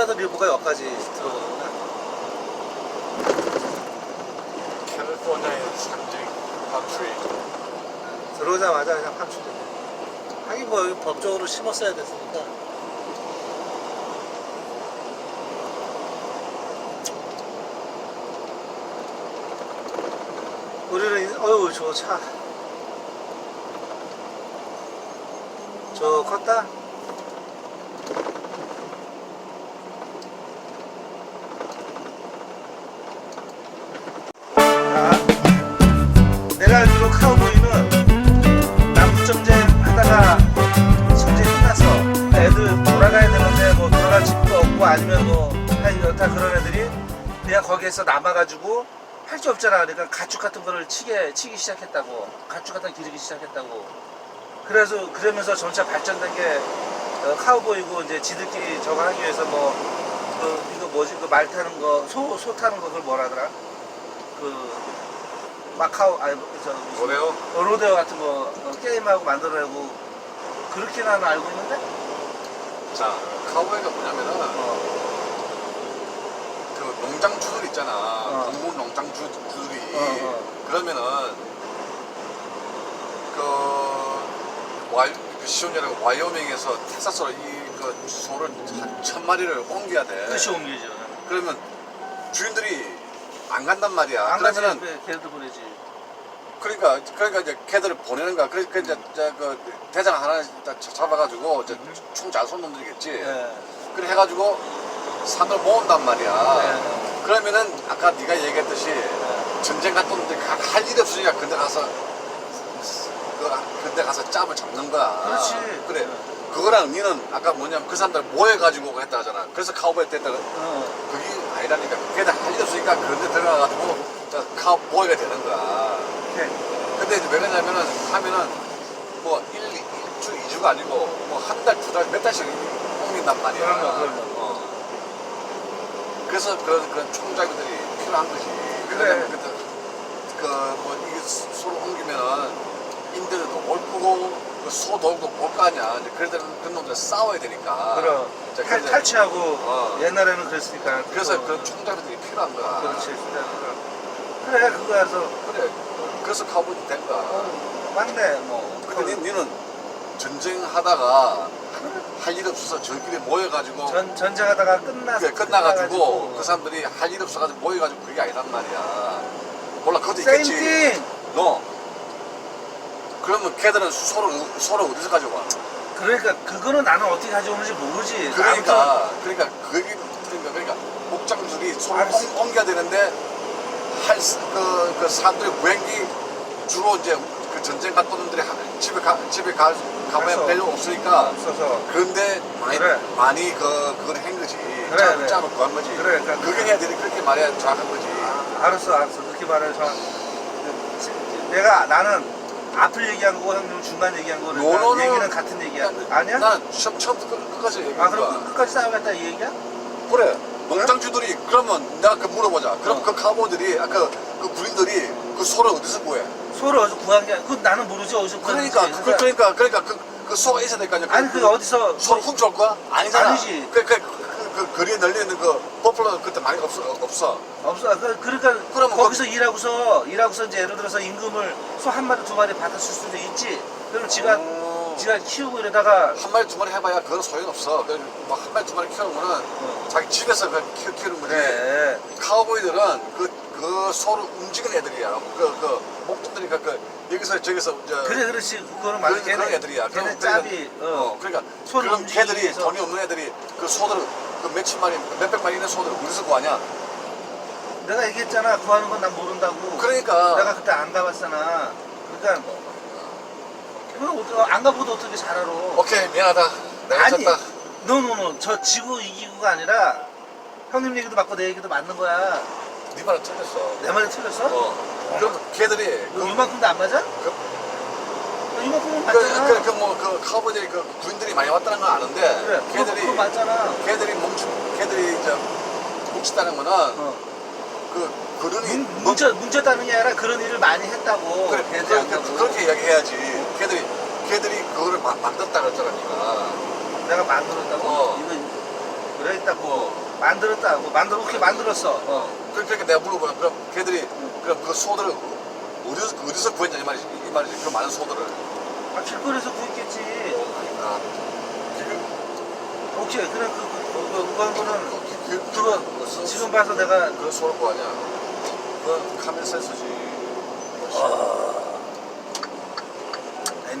콜로라도 리버가 여기까지 들어오구나. 캘리포니아의 상징 밤트리 들어오자마자 그냥 판출돼. 하긴 뭐 여기 법적으로 심었어야 됐으니까. 우리는 어유 저 차. 저 컸다. 아니면 뭐 하여튼 여타 그런 애들이 그냥 거기에서 남아가지고 할 게 없잖아. 그러니까 가축 같은 거를 치게 치기 시작했다고. 가축 같은 거 기르기 시작했다고. 그래서 그러면서 점차 발전된 게 어, 카우보이고 이제 지들끼리 저거 하기 위해서 뭐 그, 이거 뭐지 그 말 타는 거소소 타는 거 그걸 뭐라 하더라? 그 마카오 아니 저 무슨 뭐래요? 어, 로데오 같은 거 어, 게임하고 만들어내고 그렇게 나는 알고 있는데 자 카우보이가 뭐냐면은 어, 그 농장주들 있잖아 어. 동물 농장주들이 어, 어. 그러면은 그 와이 그 시온이라고 와이오밍에서 텍사스로 이그 소를 한 천 마리를 옮겨야 돼. 끝이 옮기죠 그러면 주인들이 안 간단 말이야. 안 가지 그러면은 왜 걔도 보내지 그러니까 그러니까 이제 걔들을 보내는 거야. 그러니까 이제 이제 그 대장 하나 딱 잡아가지고 이제 총잘 쏜 놈들이겠지. 예. 그래 해가지고 산을 모은단 말이야. 예. 그러면은 아까 네가 얘기했듯이 전쟁 갔던 놈들 할 일이 없으니까 근데 가서 그 근데 가서 짬을 잡는 거야. 그렇지. 그래. 예. 그거랑 니는 아까 뭐냐면 그 사람들 모여가지고 했다 하잖아. 그래서 카우보이 됐다. 어. 그게 아니라니까. 걔들 할일 없으니까 그런 데 들어가가지고 저 카우보이가 되는 거야. 오케이. 근데 이제 왜 그러냐면은 하면은 뭐 1, 2주, 2주가 아니고 뭐 한 달, 두 달, 몇 달씩 옮긴단 말이야. 그럼요, 그럼요. 어. 그래서 그런, 그런 총잡이들이 필요한 거지. 그래. 왜냐면 그, 뭐, 이게 소를 옮기면은 인들도 올프고 그 소독도 올거 아니야. 이제 그런 놈들 싸워야 되니까. 그럼 이제 탈, 그래서- 탈취하고 어. 옛날에는 그랬으니까 그래서 그거. 그런 총잡이들이 필요한 거야. 그렇지 진짜 그래. 그래 그거에서 그래. 그래서 카우보이 된 거야. 어, 맞네 뭐 근데 니- 니는 전쟁하다가 할 일 없어서 저끼리 모여가지고 전, 전쟁하다가 끝나서 그게 끝나가지고 그 사람들이 할 일 없어가지고 모여가지고 그게 아니란 말이야. 몰라 그것도 있겠지. 너 그러면 걔들은 소를 소를 어디서 가져와? 그러니까 그거는 나는 어떻게 가져오는지 모르지 그러니까 그러니까 그게 그러니까 그러니까 목장들이 소를 알았어. 옮- 옮겨야 되는데 할그 그 사람들이 무행기 주로 이제 그 전쟁 갔던 놈들이 하- 집에 가 집에 가 가면. 별로 없으니까 없어서 그런데 많이 그래. 많이 그 그걸 한 거지. 그래, 짬, 그래. 구한 거지. 그래, 그러니까 그게 해야 되니 그렇게 말해야 정확한 거지. 아, 알았어 알았어 그렇게 말해 저 내가 나는 앞을 얘기한 거고 형님 중간 얘기한 거는 노노노. 얘기는 같은 얘기야 아니야? 난 처음 처음부터 끝- 끝까지 얘기한 아 거야. 그럼 끝까지 싸우겠다 이 얘기야? 그래. 농장주들이 그러면 내가 그 물어보자. 그럼 어. 그 카우보이들이 아까 그 구인들이 그 소를 어디서 구해? 소를 어디서 구한 게 그 나는 모르지 어디서 구했는지 그러니까 그, 그러니까 그러니까 그, 그 소가 있어야 될거 아니야. 아니 그 어디서 소를 훔쳐올 거야? 아니잖아. 아니지. 그, 그, 그, 그 거리에 널려 있는 그 버플러 그때 많이 없어 없어. 없어. 그, 그러니까 그러면 거기서 일하고서 일하고서 이제 예를 들어서 임금을 소 한 마리 두 마리 받았을 수도 있지. 그럼 지가 어. 지가 키우고 이러다가 한 마리 두 마리 해봐야 그건 소용 없어. 뭐한 마리 두 마리 키우면은 어. 자기 집에서 그냥 키, 키우는 거지. 그래. 카우보이들은 그, 그 소를 움직이는 애들이야. 그, 그, 목동들이니까 그, 여기서 저기서 이제. 그래 그렇지. 그거는 맞아. 그런, 그런 애들이야. 걔네 짭이 어, 어. 그러니까 소를 그런 움직이기 걔들이 위해서. 돈이 없는 애들이 그 소들을 그 몇천 마리, 몇백 마리 있는 소들을 어디서 구하냐? 내가 얘기했잖아. 구하는 건 난 모른다고. 그러니까 내가 그때 안 가봤잖아. 그러니까 그거 어떡- 안 가보도 어떻게 잘 알아. 오케이 미안하다. 내가 아니, 졌다. 너너너 저 지구 이기구가 아니라 형님 얘기도 맞고 내 얘기도 맞는 거야. 네 말은 틀렸어. 내 말이 틀렸어? 어. 그럼 걔들이 너 그, 이만큼도 안 맞아? 그, 너 이만큼은 그, 맞잖아. 그, 그, 뭐, 그, 그 구인들이 많이 왔다는 건 아는데, 그래, 그거, 걔들이, 그거 맞잖아. 걔들이 뭉치, 걔들이 이제 뭉치다는 거는, 어. 그, 그런이, 뭉, 뭉쳐, 뭉쳤다는 게 아니라 그런 일을 많이 했다고. 그래, 걔들이 그래, 한다고. 그, 그렇게 이야기해야지. 걔들이, 걔들이 그거를 마, 만들었다 그랬잖아, 니가. 내가 만들었다고? 어. 이거 그래 있다고. 만들었다고. 만들어 그렇게 만들었어. 어. 그- 그러니까 내가 물어보면 그럼 걔들이 그럼 그 소들을 어디서 어디서 구했냐 이 말이지. 이 말이지. 그 많은 소들을. 아, 길거리에서 구했겠지. 아, 지금 오케이 그래 그, 그, 그, 그건 거는 그, 그거 그, 지금 봐서 내가 그 소를 거 아니야 그건 카멘 센서지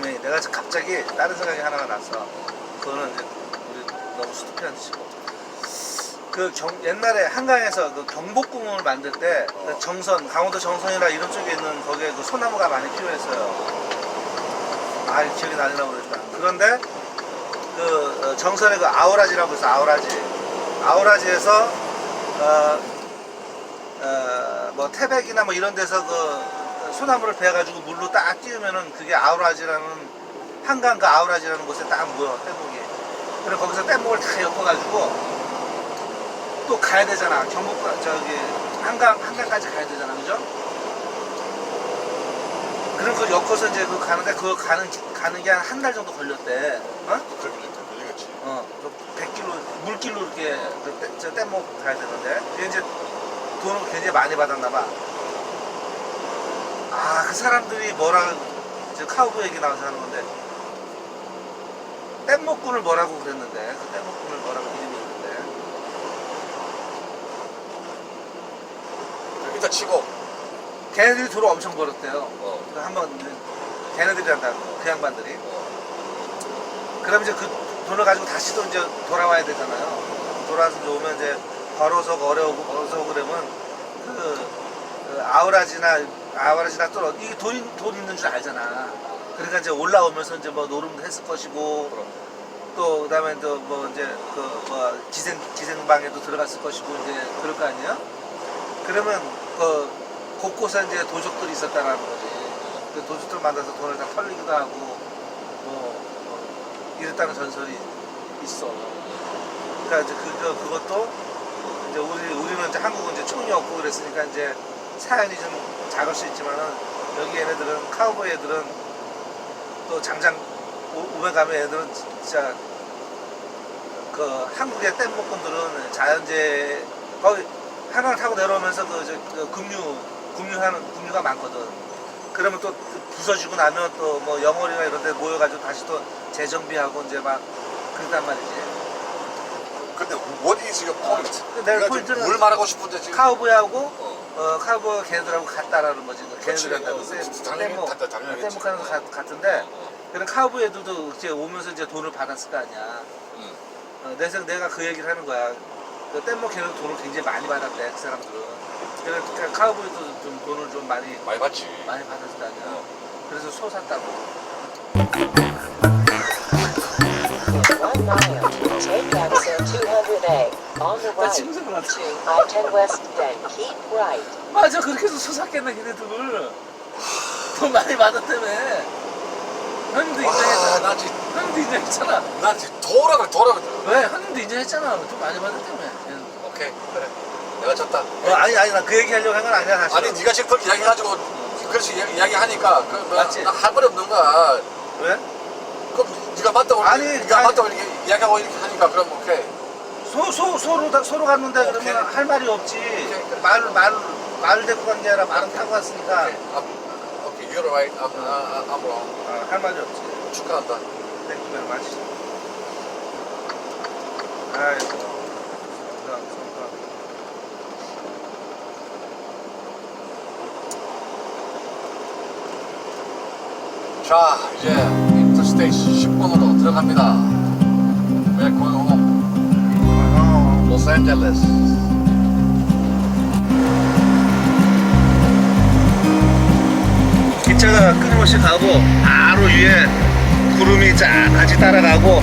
애매해 내가 갑자기 다른 생각이 하나가 났어 그거는 이제 우리 너무 스토피한 짓이고. 그 경, 옛날에 한강에서 그 경복궁을 만들 때 그 정선 강원도 정선이나 이런 쪽에 있는 거기에 그 소나무가 많이 필요했어요. 아 기억이 나려고 그랬다. 그런데 그 어, 정선에 그 아오라지라고 있어 아오라지. 아오라지에서 어, 어, 뭐 태백이나 뭐 이런 데서 그 소나무를 베어가지고 물로 딱 띄우면은 그게 아우라지라는 한강 그 아우라지라는 곳에 딱 모여 떼목이. 그래 거기서 떼목을 다 엮어가지고 또 가야 되잖아. 경북 저기 한강 한강까지 가야 되잖아. 그죠? 그럼 그걸 엮어서 이제 그 가는데 그거 가는 기- 가는 게 한 한 달 정도 걸렸대. 어? 그러겠지 어, 그 100km, 물길로 이렇게 그 떼- 저 떼목 가야 되는데, 그게 이제 돈을 굉장히 많이 받았나 봐. 아, 그 사람들이 뭐라, 이제 카우보 얘기 나와서 하는 건데, 뗏목꾼을 뭐라고 그랬는데, 그 뗏목꾼을 뭐라고 이름이 있는데, 일단 치고 걔네들이 돈을 엄청 벌었대요. 어. 그 한번, 걔네들이란다, 그 양반들이. 그럼 이제 그 돈을 가지고 다시 또 이제 돌아와야 되잖아요. 돌아와서 이제 오면 이제 걸어서 어려우고 걸어서 그러면 그, 그 아우라지나 아우라지나 또 이게 돈, 돈 있는 줄 알잖아. 그러니까 이제 올라오면서 이제 뭐 노름도 했을 것이고 또 그다음에 또 뭐 이제 그 뭐 기생 기생방에도 들어갔을 것이고 이제 그럴 거 아니에요? 그러면 그 곳곳에 이제 도적들이 있었다라는 거지. 그 도적들 만나서 돈을 다 털리기도 하고 뭐, 뭐 이랬다는 전설이 있어. 그러니까 이제 그거 그것도 이제 우리 우리는 이제 한국은 이제 총이 없고 그랬으니까 이제 사연이 좀 작을 수 있지만은 여기 얘네들은 카우보이 애들은 또 장장 가면 애들은 진짜 그 한국의 뗏목꾼들은 자연재 거기 한강 타고 내려오면서 그, 저, 그 금류 금류하는 금류가 많거든. 그러면 또 부서지고 나면 또 뭐 영월이나 이런 데 모여가지고 다시 또 재정비하고 이제 막 그랬단 말이지. 근데 what is your point? 그 내가 포인트는 뭘 말하고 싶은데 지금 카우보이하고 어. 어, 카우보이 걔네들하고 같다라는 거지. 당연히 떼목. 떼목하는 거 같- 같은데 그런 카우보이 애들도 이제 오면서 이제 돈을 받았을 거 아니야. 응. 어, 내 생, 내가 그 얘기를 하는 거야. 그 뗏목 걔는 돈을 굉장히 많이 받았대, 그 사람들은. 그러니까 카우보이도 좀 돈을 좀 많이, 많이 봤지 많이 받았을 거 아니야. 어. 그래서 소 샀다고. One mile. Take exit 200A. On the 나 right. 지금 생각났어. To I-10 West, then keep right. 맞아, 그렇게 해서 소 샀겠네, 걔네들. 돈 많이 받았다며. 형님도 인정했잖아. 지금 형님도 인정했잖아. 나 지금 돌아가 돌아가 왜? 형님도 인정했잖아. 돈 많이 받았다며. 오케이 그래 내가 졌다 어, 아니, 아니, 나 그 얘기 하려고 한 건 아니야, 사실. 아니 네가 지금 그렇게 이야기해가지고 그렇지 이야기- 이야기하니까 그, 뭐, 맞지? 나할 말이 없는 거야 왜? 그럼 네가 맞다고 아니, 네가 아니. 맞다고 이렇게 이야기하고 이렇게 하니까 그럼 오케이 소, 소, 소로, 다- 소로 갔는데 오케이. 그러면 할 말이 없지. 오케이. 말, 말, 말을 데리고 간 게 아니라 말은 타고 갔으니까. 오케이 I'm, 오케이 you're right I'm, uh, I'm wrong 어, 할 말이 없지. 축하한다 you very much. 아이고. 감사합니다. 감사합니다. 자 이제 인터스테이트 10번으로 들어갑니다 Going home 어, Los Angeles. 기차가 끊임없이 가고 바로 위에 구름이 쫙 같이 따라가고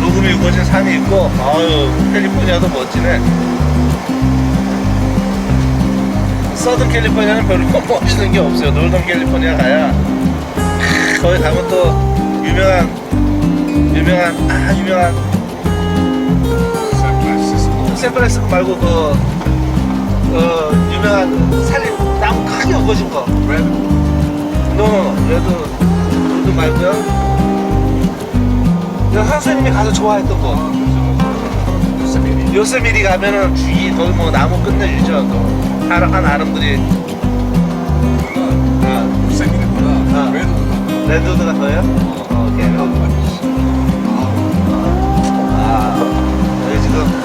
녹음이 우거진 산이 있고. 아유 캘리포니아도 멋지네. 서든 캘리포니아는 별로 멋있는 게 없어요. 놀던 캘리포니아 가야. 크, 거기 가면 또 유명한 유명한 아 유명한 샌프란시스코 샌프란시스코 말고 그, 그 유명한 살림 나무 크게 우거진 거 Red 노노 얘도 로드 말고요 선생님이 가서 좋아했던 거. 요새미리 요세미리 가면은 주위 거기 뭐 나무 끝내주죠. 또 한, 한 아름들이 요새미리보다 아. 외도도 레드우드가 더요? 어, 오케이. 啊我有几个